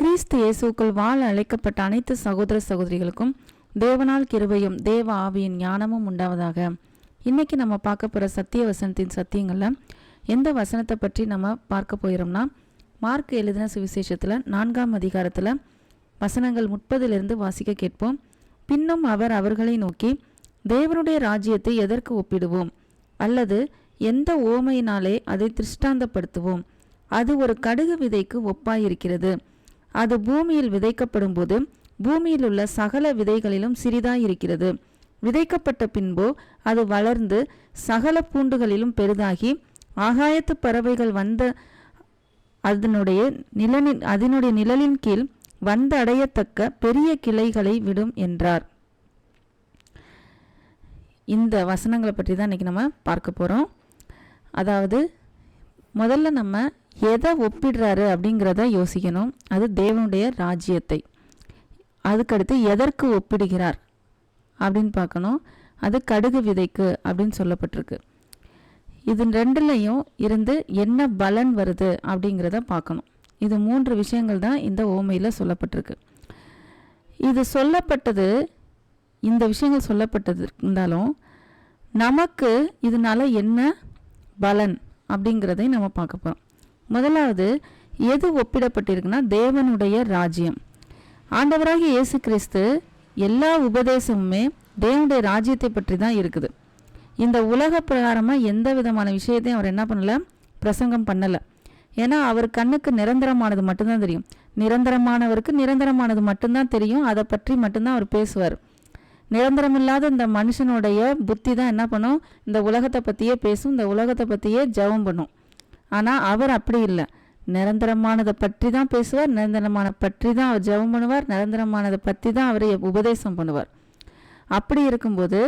கிறிஸ்து இயேசுக்குள் வாழ அழைக்கப்பட்ட அனைத்து சகோதர சகோதரிகளுக்கும் தேவனால் கிருபையும் தேவ ஆவியின் ஞானமும் உண்டாவதாக. இன்னைக்கு நம்ம பார்க்க போகிற சத்திய வசனத்தின் சத்தியங்களில் எந்த வசனத்தை பற்றி நம்ம பார்க்க போகிறோம்னா மார்க் எழுதின சுவிசேஷத்தில் நான்காம் அதிகாரத்தில் வசனங்கள் முப்பதிலிருந்து வாசிக்க கேட்போம். பின்னும் அவர் அவர்களை நோக்கி தேவனுடைய ராஜ்யத்தை எதற்கு ஒப்பிடுவோம்? அல்லது எந்த ஓமையினாலே அதை திருஷ்டாந்தப்படுத்துவோம்? அது ஒரு கடுகு விதைக்கு ஒப்பாயிருக்கிறது. அது பூமியில் விதைக்கப்படும் போது பூமியில் உள்ள சகல விதைகளிலும் சிறிதாயிருக்கிறது. விதைக்கப்பட்ட பின்போ அது வளர்ந்து சகல பூண்டுகளிலும் பெரிதாகி ஆகாயத்து பறவைகள் வந்த அதனுடைய நிழலின் அதனுடைய நிழலின் கீழ் வந்தடையத்தக்க பெரிய கிளைகளை விடும் என்றார். இந்த வசனங்களை பற்றி தான் இன்றைக்கி நம்ம பார்க்க போகிறோம் அதாவது முதல்ல நம்ம எதை ஒப்பிடுறாரு அப்படிங்கிறத யோசிக்கணும். அது தேவனுடைய ராஜ்யத்தை. அதுக்கடுத்து எதற்கு ஒப்பிடுகிறார் அப்படின்னு பார்க்கணும். அது கடுகு விதைக்கு அப்படின்னு சொல்லப்பட்டிருக்கு. இது ரெண்டுலையும் இருந்து என்ன பலன் வருது அப்படிங்கிறத பார்க்கணும். இது மூன்று விஷயங்கள் தான் இந்த ஓமையில் சொல்லப்பட்டிருக்கு. இது சொல்லப்பட்டது இந்த விஷயங்கள் சொல்லப்பட்டது இருந்தாலும் நமக்கு இதனால என்ன பலன் அப்படிங்கிறதை நம்ம பார்க்க போகிறோம் முதலாவது எது ஒப்பிடப்பட்டிருக்குன்னா தேவனுடைய ராஜ்யம். ஆண்டவராகிய இயேசு கிறிஸ்து எல்லா உபதேசமுமே தேவனுடைய ராஜ்யத்தை பற்றி தான் இருக்குது. இந்த உலக பிரகாரமாக எந்த விதமான விஷயத்தையும் அவர் என்ன பண்ணலை? பிரசங்கம் பண்ணலை. ஏன்னா அவர் கண்ணுக்கு நிரந்தரமானது மட்டும்தான் தெரியும். நிரந்தரமானவருக்கு நிரந்தரமானது மட்டும்தான் தெரியும். அதை பற்றி மட்டும்தான் அவர் பேசுவார். நிரந்தரமில்லாத இந்த மனுஷனுடைய புத்தி தான் என்ன பண்ணும்? இந்த உலகத்தை பற்றியே பேசும். இந்த உலகத்தை பற்றியே ஜெபம் பண்ணும். ஆனால் அவர் அப்படி இல்லை. நிரந்தரமானதை பற்றி தான் பேசுவார் நிரந்தரமான பற்றி தான் அவர் ஜெபம் பண்ணுவார் நிரந்தரமானதை பற்றி தான் அவர் உபதேசம் பண்ணுவார். அப்படி இருக்கும்போது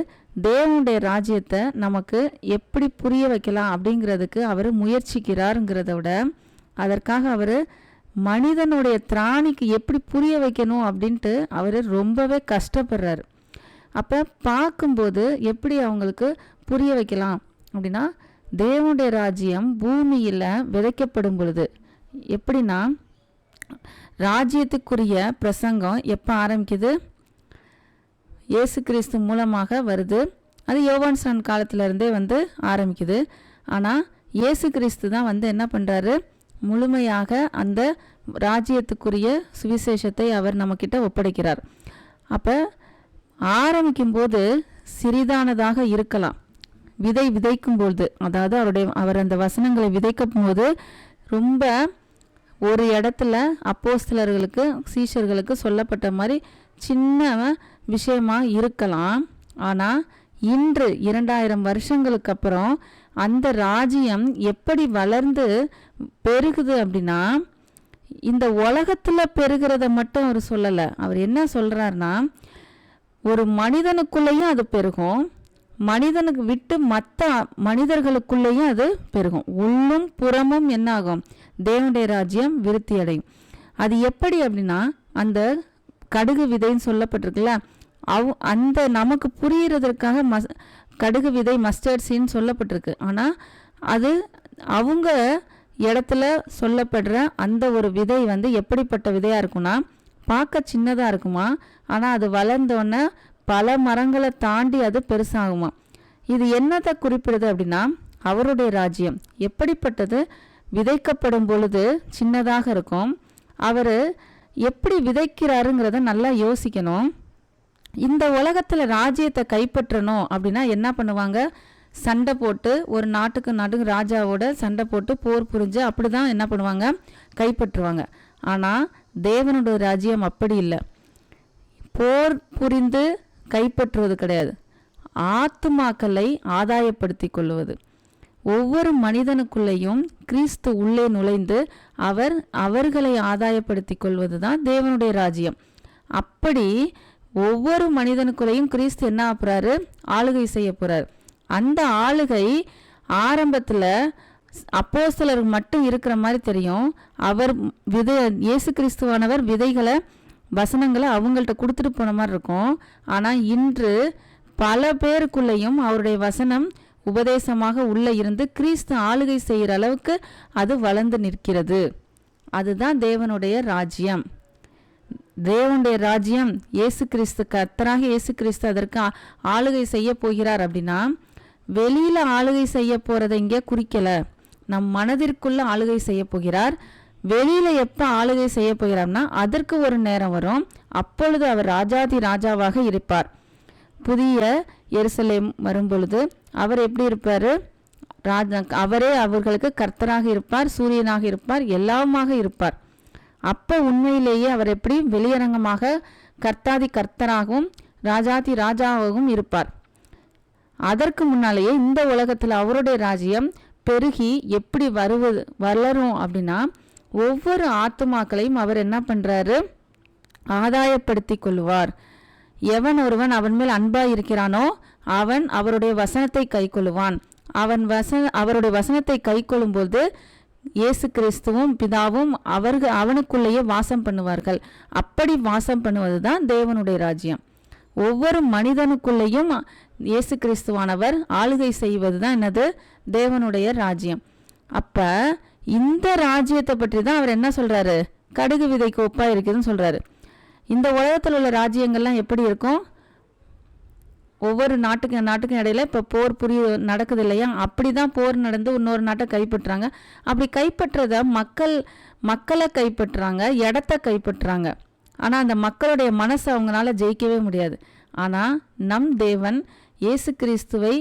தேவனுடைய ராஜ்யத்தை நமக்கு எப்படி புரிய வைக்கலாம் அப்படிங்கிறதுக்கு அவர் முயற்சிக்கிறாருங்கிறத விட அதற்காக அவர் மனிதனுடைய திராணிக்கு எப்படி புரிய வைக்கணும் அப்படின்ட்டு அவர் ரொம்பவே கஷ்டப்படுறாரு. அப்போ பார்க்கும்போது எப்படி அவங்களுக்கு புரிய வைக்கலாம் அப்படின்னா தேவனுடைய ராஜ்யம் பூமியில் விதைக்கப்படும் பொழுது. எப்படின்னா ராஜ்யத்துக்குரிய பிரசங்கம் எப்போ ஆரம்பிக்குது? இயேசு கிறிஸ்து மூலமாக வருது. அது யோவான் சான் காலத்திலேருந்தே வந்து ஆரம்பிக்குது. ஆனால் இயேசு கிறிஸ்து தான் வந்து என்ன பண்ணுறாரு முழுமையாக அந்த ராஜ்யத்துக்குரிய சுவிசேஷத்தை அவர் நம்மக்கிட்ட ஒப்படைக்கிறார். அப்போ ஆரம்பிக்கும்போது சிறிதானதாக இருக்கலாம். விதை விதைக்கும் பொழுது அதாவது அவருடைய அவர் அந்த வசனங்களை விதைக்கும் போது ரொம்ப ஒரு இடத்துல அப்போஸ்தலர்களுக்கு சீஷர்களுக்கு சொல்லப்பட்ட மாதிரி சின்ன விஷயமா இருக்கலாம். ஆனால் இன்று இரண்டாயிரம் வருஷங்களுக்கு அப்புறம் அந்த ராஜ்யம் எப்படி வளர்ந்து பெருகுது அப்படின்னா இந்த உலகத்தில் பெருகிறத மட்டும் அவர் சொல்லலை. அவர் என்ன சொல்கிறாருன்னா ஒரு மனிதனுக்குள்ளேயும் அது பெருகும். மனிதனுக்கு விட்டு மற்ற மனிதர்களுக்குள்ளேயும் அது பெருகும். உள்ளும் புறமும் என்னாகும்? தேவனுடைய ராஜ்யம் விருத்தி அடையும் அது எப்படி அப்படின்னா அந்த கடுகு விதைன்னு சொல்லப்பட்டிருக்குல்ல அவ் அந்த நமக்கு புரியறதற்காக மஸ் கடுகு விதை மஸ்டர்ட் சீன் சொல்லப்பட்டிருக்கு. ஆனால் அது அவங்க இடத்துல சொல்லப்படுற அந்த ஒரு விதை வந்து எப்படிப்பட்ட விதையாக இருக்கும்னா பார்க்க சின்னதாக இருக்குமா ஆனால் அது வளர்ந்தோடனே பல மரங்களை தாண்டி அது பெருசாகுமா? இது என்னத்தை குறிப்பிடுது அப்படின்னா அவருடைய ராஜ்யம். எப்படிப்பட்டது? விதைக்கப்படும் பொழுது சின்னதாக இருக்கும். அவர் எப்படி விதைக்கிறாருங்கிறத நல்லா யோசிக்கணும். இந்த உலகத்தில் ராஜ்யத்தை கைப்பற்றணும் அப்படின்னா என்ன பண்ணுவாங்க? சண்டை போட்டு ஒரு நாட்டுக்கு நாட்டுக்கு ராஜாவோட சண்டை போட்டு போர் புரிஞ்சு அப்படி தான் என்ன பண்ணுவாங்க? கைப்பற்றுவாங்க. ஆனால் தேவனுடைய ராஜ்யம் அப்படி இல்லை. போர் புரிந்து கைப்பற்றுவது கிடையாது. ஆத்துமாக்களை ஆதாயப்படுத்தி கொள்வது ஒவ்வொரு மனிதனுக்குள்ளேயும் கிறிஸ்து உள்ளே நுழைந்து அவர் அவர்களை ஆதாயப்படுத்தி கொள்வது தான் தேவனுடைய ராஜ்யம். அப்படி ஒவ்வொரு மனிதனுக்குள்ளேயும் கிறிஸ்து என்ன ஆப்புறாரு ஆளுகை செய்ய போறார். அந்த ஆளுகை ஆரம்பத்தில் அப்போ சிலர் மட்டும் இருக்கிற மாதிரி தெரியும். அவர் விதை இயேசு கிறிஸ்துவானவர் விதைகளை வசனங்களை அவங்கள்ட்ட கொடுத்துட்டு போன மாதிரி இருக்கும். ஆனால் இன்று பல பேருக்குள்ளேயும் அவருடைய வசனம் உபதேசமாக உள்ளே இருந்து கிறிஸ்து ஆளுகை செய்கிற அளவுக்கு அது வளர்ந்து நிற்கிறது. அதுதான் தேவனுடைய ராஜ்யம். தேவனுடைய ராஜ்யம் இயேசு கிறிஸ்து கத்தராக இயேசு கிறிஸ்து அதற்கு ஆளுகை செய்ய போகிறார் அப்படின்னா வெளியில் ஆளுகை செய்ய போகிறத இங்கே குறிக்கலை. நம் மனதிற்குள்ள ஆளுகை செய்ய போகிறார். வெளியில எப்போ ஆளுகை செய்ய போகிறார்னா அதற்கு ஒரு நேரம் வரும். அப்பொழுது அவர் ராஜாதி ராஜாவாக இருப்பார். புதிய எருசலேம் வரும்பொழுது அவர் எப்படி இருப்பார்? ராஜா அவரே அவர்களுக்கு கர்த்தராக இருப்பார் சூரியனாக இருப்பார் எல்லாமாக இருப்பார். அப்போ உண்மையிலேயே அவர் எப்படி? வெளியரங்கமாக கர்த்தாதி கர்த்தராகவும் ராஜாதி ராஜாவாகவும் இருப்பார். அதற்கு முன்னாலேயே இந்த உலகத்தில் அவருடைய ராஜ்யம் பெருகி எப்படி வருவது வளரும் அப்படின்னா ஒவ்வொரு ஆத்துமாக்களையும் அவர் என்ன பண்றாரு? ஆதாயப்படுத்தி கொள்வார் எவன் ஒருவன் அவன் மேல் அன்பாக இருக்கிறானோ அவன் அவருடைய வசனத்தை கைக்கொள்ளுவான். அவன் வசன அவருடைய வசனத்தை கை கொள்ளும்போது இயேசு கிறிஸ்துவும் பிதாவும் அவர்கள் அவனுக்குள்ளேயே வாசம் பண்ணுவார்கள். அப்படி வாசம் பண்ணுவது தான் தேவனுடைய ராஜ்யம். ஒவ்வொரு மனிதனுக்குள்ளேயும் இயேசு கிறிஸ்துவானவர் ஆளுகை செய்வது தான் என்னது? தேவனுடைய ராஜ்யம். அப்போ இந்த ராஜ்யத்தை பற்றி தான் அவர் என்ன சொல்கிறாரு கடுகு விதைக்கு ஒப்பாக இருக்குதுன்னு சொல்கிறாரு இந்த உலகத்தில் உள்ள ராஜ்யங்கள்லாம் எப்படி இருக்கும்? ஒவ்வொரு நாட்டுக்கு நாட்டுக்கும் இடையில இப்போ போர் புரிய நடக்குது இல்லையா? அப்படி தான் போர் நடந்து இன்னொரு நாட்டை கைப்பற்றுறாங்க. அப்படி கைப்பற்றதை மக்கள் மக்களை கைப்பற்றுறாங்க இடத்த கைப்பற்றுறாங்க. ஆனால் அந்த மக்களுடைய மனசை அவங்களால ஜெயிக்கவே முடியாது. ஆனால் நம் தேவன் இயேசு கிறிஸ்துவை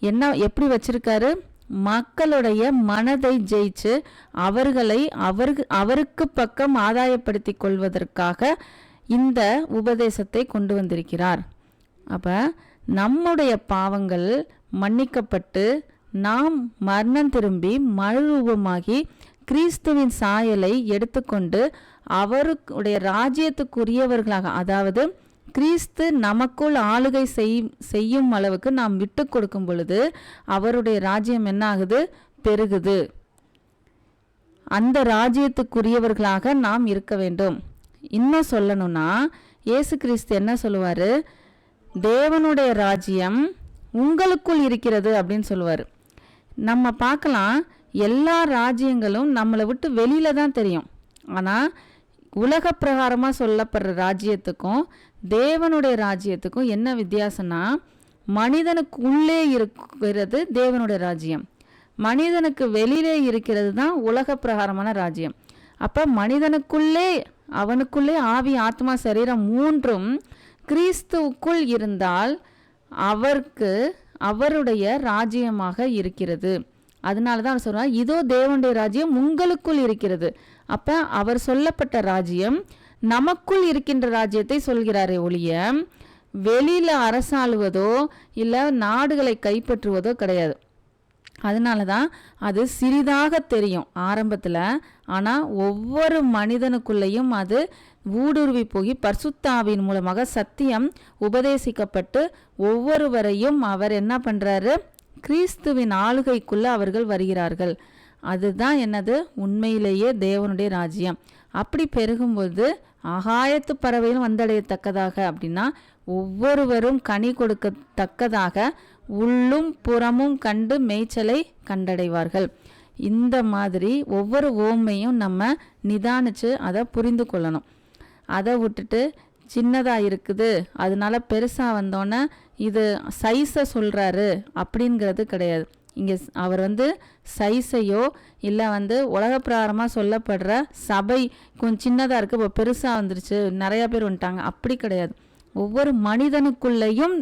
என்ன எப்படி வச்சுருக்காரு? மக்களுடைய மனதை ஜெயிச்சு அவர்களை அவருக்கு அவருக்கு பக்கம் ஆதாயப்படுத்தி கொள்வதற்காக இந்த உபதேசத்தை கொண்டு வந்திருக்கிறார். அப்போ நம்முடைய பாவங்கள் மன்னிக்கப்பட்டு நாம் மரணம் திரும்பி மறுரூபமாகி கிறிஸ்துவின் சாயலை எடுத்துக்கொண்டு அவருடைய ராஜ்யத்துக்குரியவர்களாக அதாவது கிறிஸ்து நமக்குள் ஆளுகை செய் செய்யும் அளவுக்கு நாம் விட்டு கொடுக்கும் பொழுது அவருடைய ராஜ்யம் என்ன ஆகுது பெருகுது. அந்த ராஜ்யத்துக்குரியவர்களாக நாம் இருக்க வேண்டும். இன்னும் சொல்லணும்னா இயேசு கிறிஸ்து என்ன சொல்லுவார்? தேவனுடைய ராஜ்யம் உங்களுக்குள் இருக்கிறது அப்படின்னு சொல்லுவார். நம்ம பார்க்கலாம் எல்லா ராஜ்யங்களும் நம்மளை விட்டு வெளியில தான் தெரியும். ஆனால் உலக பிரகாரமாக சொல்லப்படுற ராஜ்யத்துக்கும் தேவனுடைய ராஜ்யத்துக்கும் என்ன வித்தியாசம்னா மனிதனுக்கு உள்ளே இருக்கிறது தேவனுடைய ராஜ்யம். மனிதனுக்கு வெளியிலே இருக்கிறது தான் உலக பிரகாரமான ராஜ்யம். அப்போ மனிதனுக்குள்ளே அவனுக்குள்ளே ஆவி ஆத்மா சரீரம் மூன்றும் கிறிஸ்துவுக்குள் இருந்தால் அவருக்கு அவருடைய ராஜ்யமாக இருக்கிறது. அதனால தான் அவர் சொல்கிறார் இதோ தேவனுடைய ராஜ்யம் உங்களுக்குள் இருக்கிறது. அப்போ அவர் சொல்லப்பட்ட ராஜ்யம் நமக்குள் இருக்கின்ற ராஜ்யத்தை சொல்கிறாரே ஒழிய வெளியில் அரசாளுவதோ இல்லை நாடுகளை கைப்பற்றுவதோ கிடையாது. அதனால தான் அது சிறிதாக தெரியும் ஆரம்பத்தில். ஆனால் ஒவ்வொரு மனிதனுக்குள்ளேயும் அது ஊடுருவி போய் பர்சுத்தாவின் மூலமாக சத்தியம் உபதேசிக்கப்பட்டு ஒவ்வொருவரையும் அவர் என்ன பண்ணுறாரு கிறிஸ்துவின் ஆளுகைக்குள்ளே அவர்கள் வருகிறார்கள். அதுதான் என்னது? உண்மையிலேயே தேவனுடைய ராஜ்யம். அப்படி பெருகும்போது ஆகாயத்து பறவையும் வந்தடையத்தக்கதாக. அப்படின்னா ஒவ்வொருவரும் கனி கொடுக்கத்தக்கதாக உள்ளும் புறமும் கண்டு மேய்ச்சலை கண்டடைவார்கள். இந்த மாதிரி ஒவ்வொரு ஓமையும் நம்ம நிதானித்து அதை புரிந்து கொள்ளணும். அதை விட்டுட்டு சின்னதாக இருக்குது அதனால பெருசாக வந்தோன்னே இது சைஸை சொல்கிறாரு அப்படிங்கிறது கிடையாது. இங்கே அவர் வந்து சைஸையோ இல்லை வந்து உலக பிரகாரமாக சொல்லப்படுற சபை கொஞ்சம் சின்னதாக இருக்குது இப்போ பெருசாக வந்துருச்சு நிறையா பேர் வந்துட்டாங்க. அப்படி கிடையாது. ஒவ்வொரு மனிதனுக்குள்ளேயும்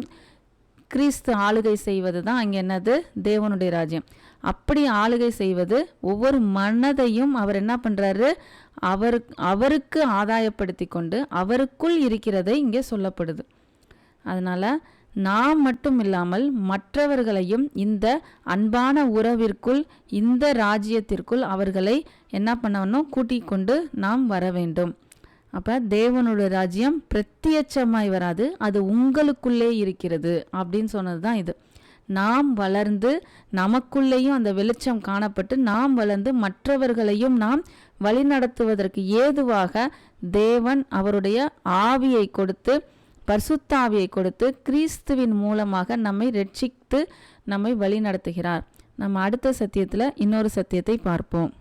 கிறிஸ்து ஆளுகை செய்வது தான் அங்கே என்னது? தேவனுடைய ராஜ்யம். அப்படி ஆளுகை செய்வது ஒவ்வொரு மனதையும் அவர் என்ன பண்ணுறாரு அவர் அவருக்கு ஆதாயப்படுத்தி கொண்டு அவருக்குள் இருக்கிறதை இங்கே சொல்லப்படுது. அதனால் நாம் மட்டும் இல்லாமல் மற்றவர்களையும் இந்த அன்பான உறவிற்குள் இந்த ராஜ்யத்திற்குள் அவர்களை என்ன பண்ணணும் கூட்டிக் கொண்டு நாம் வர வேண்டும். அப்போ தேவனுடைய ராஜ்யம் பிரத்யட்சமாய் வராது அது உங்களுக்குள்ளே இருக்கிறது அப்படின்னு சொன்னது தான் இது. நாம் வளர்ந்து நமக்குள்ளேயும் அந்த வெளிச்சம் காணப்பட்டு நாம் வளர்ந்து மற்றவர்களையும் நாம் வழிநடத்துவதற்கு ஏதுவாக தேவன் அவருடைய ஆவியை கொடுத்து பர்சுத்தாவியை கொடுத்து கிறிஸ்துவின் மூலமாக நம்மை ரட்சித்து நம்மை வழி நடத்துகிறார் நம்ம அடுத்த சத்தியத்தில் இன்னொரு சத்தியத்தை பார்ப்போம்.